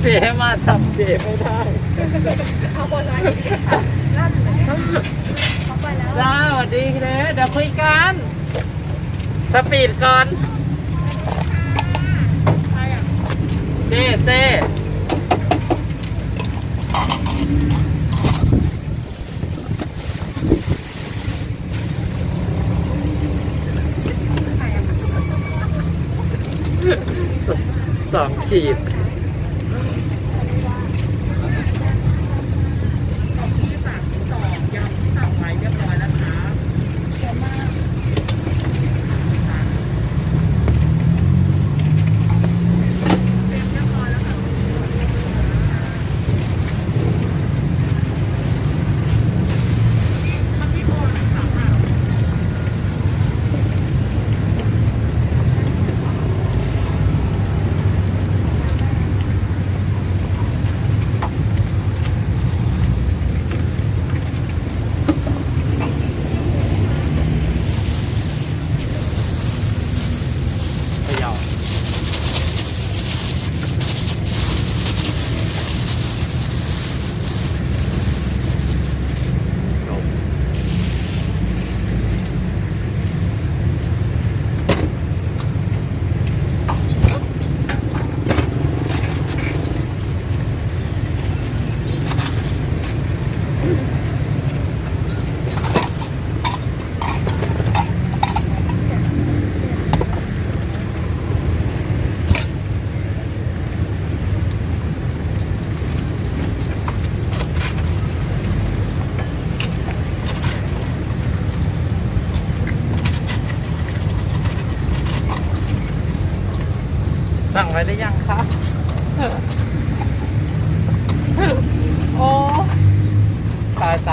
เจ๊มาจับเจไม่ได้เอาบอลอะไรค่ะลั่นเลยเขาไปแล้วจ้าสวัสดีเด้เดี๋ยวคุยกัน สปีดก่อนเจเจสองขีด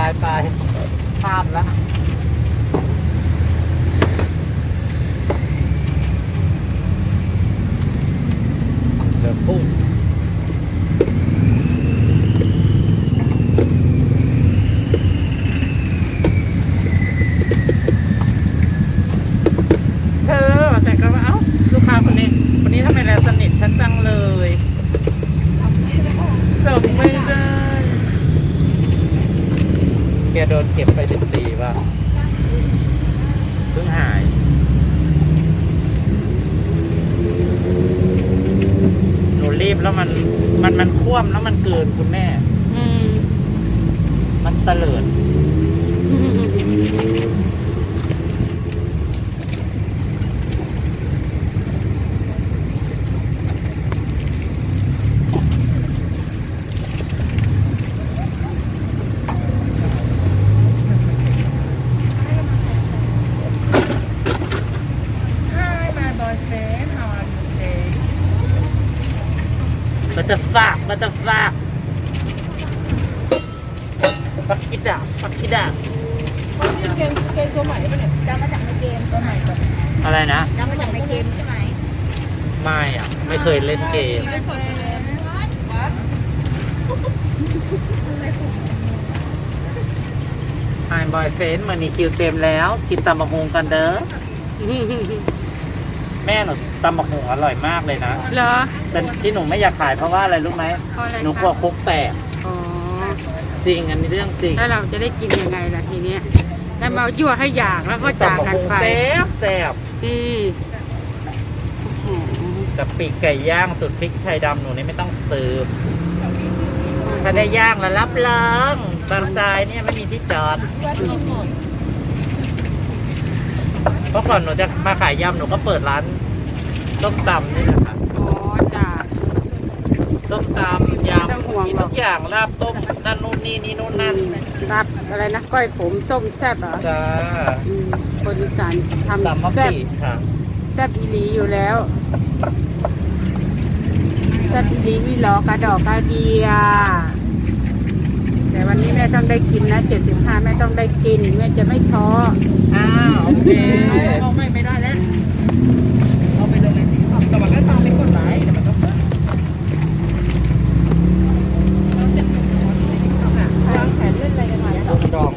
ายตายตายข้ามแล้วเดือพุ่งเธอแต่ก็ว่าเอ้าลูกค้าคนนี้ คนนี้ทำไมแลสนิทฉันจังเลยจบไม่ได้แกโดนเก็บไปสิบสี่ป่ะเพิ่งหายหนูรีบแล้วมันมันมันคว่ำแล้วมันเกินคุณแม่ อืมมันเตลิด Hi มันจะฝากมันจะฝากฟักกิดาฟักกิดาเกมเกมตัวใหม่ปะเนี่ยจำมาจากในเกมตัวใหม่ก่อนอะไรนะจำมาจากในเกมใช่ไหมไม่อะ ไม่เคยเล่นเกม ไม่เคยเล่นวัดไฮบอยเฟนมันนี่คิวเต็มแล้ว กินตำบักฮงกันเด้อ แม่หนูตำบักฮงอร่อยมากเลยนะเหรอ แต่ที่หนูไม่อยากขายเพราะว่าอะไรรู้ไหมเพราะอะไรหนูกลัวคะคุกแตกอ๋อ จริงอันนี้เรื่องจริงแล้วเราจะได้กินยังไงล่ะทีเนี้ยแล้วมายั่วให้อยากแล้วก็จากตำบักกันฮงไปแซ่บแซ่บนี่โอ้โหกับปีกไก่ย่างสุดพริกไทยดำหนูนี่ไม่ต้องซื้อถ้าได้ย่างแล้วรับรองบางทรายเนี่ยไม่มีที่จอดวัดมีหมด เพราะก่อนหนูจะมาขายยำหนูก็เปิดร้านส้มตำนี่แหละค่ะอ๋อจ้าส้มตำยไม่ต้องห่วงำมีหรทุอกกอย่างลาบต้มนั่นนู่นนี่นี่นู่นนั่นรับอะไรนะก้อยผมต้มแซ่บเหรอจ้าอืมคนอีสานสามทำมะแซ่บปีค่ะ แซ่บอีหลีอยู่แล้วแซ่บอีหลีอีหลอกระดอกกระเดีย แต่วันนี้แม่ต้องได้กินนะเจ็ดสิบห้าแม่ต้องได้กินแม่จะไม่ท้ออ้าวโอเคเอาไม่ไม่ได้แล้วเอาไปลงในติ๊กต็อกแต่มันก็ตามไม่กดไลค์แต่มันก็วางแผนเล่นอะไรกันมาแล้วดอง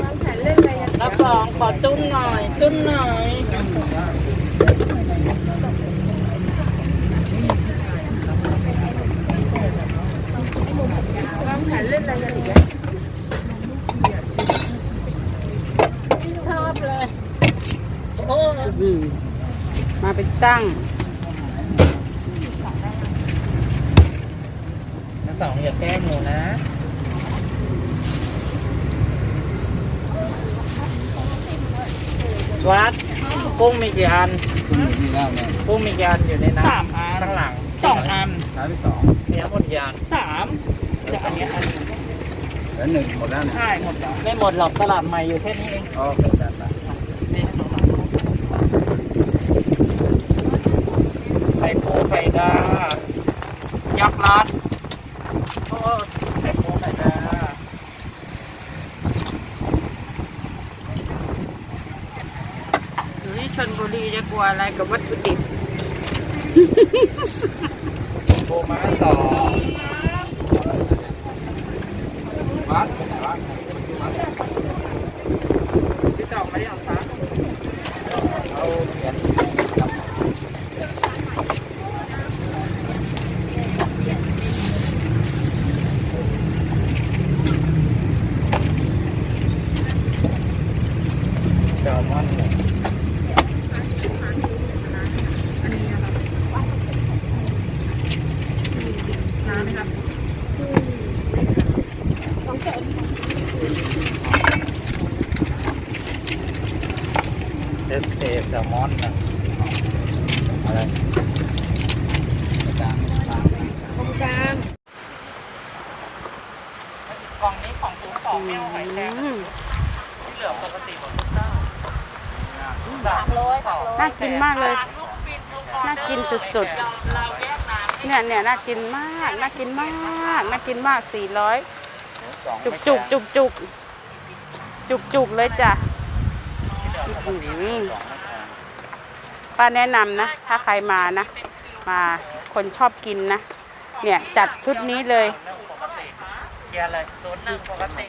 วาง แผนเล่นอะไรกันอีกชอบเลย โอ้มาไป็นตั้งทั้งสองอย่าแก้งหนูนะวัดกุ้งมีกี่อันกุ้งมีกี่อันอยู่ในน้ำสามอันข้างหลังสองอันสามสองเนี่ยหมดยานสาม แต่อันเนี้ยอันหนึ่งแล้วหนึ่งหมดแล้วนะใช่หมดแล้วไม่หมดหรอกตลาดใหม่อยู่แค่นี้เองโอเคจัดไปนี่ไข่ปูไข่ดา ยักษ์รัดโอ้ไข่ปูไข่ดาอยู่ที่ชนบุรีจะกลัวอะไรกับวัตถุดิบ ปูม้าสอง วัดไปไหนวะ พี่จองไม่ได้เอาซัก เอาเหรียญ แซลมอนเนี่ย น้ำนะครับ เอสเอแซลมอนนะอะไรจานจานตรงกลางกล่องนี้ของศูนย์สองไม่เอาหอยแครงอืมที่เหลือปกติหมดทุกเจ้าสามร้อยสองน่ากินมากเลย น่ากินสุดเราแยกน้ำๆเนี่ยเนี่ยน่ากินมาก น่ากินมาก น่ากินมากสี่ร้อยสองจุกจุกจุกจุกจุกจุกเลยจ้ะอื้อหือ ป้าแนะนำนะ ถ้าใครมานะ มาคนชอบกินนะ เนี่ยจัดชุดนี้เลย เกียร์เลยศูนนั่งปกติ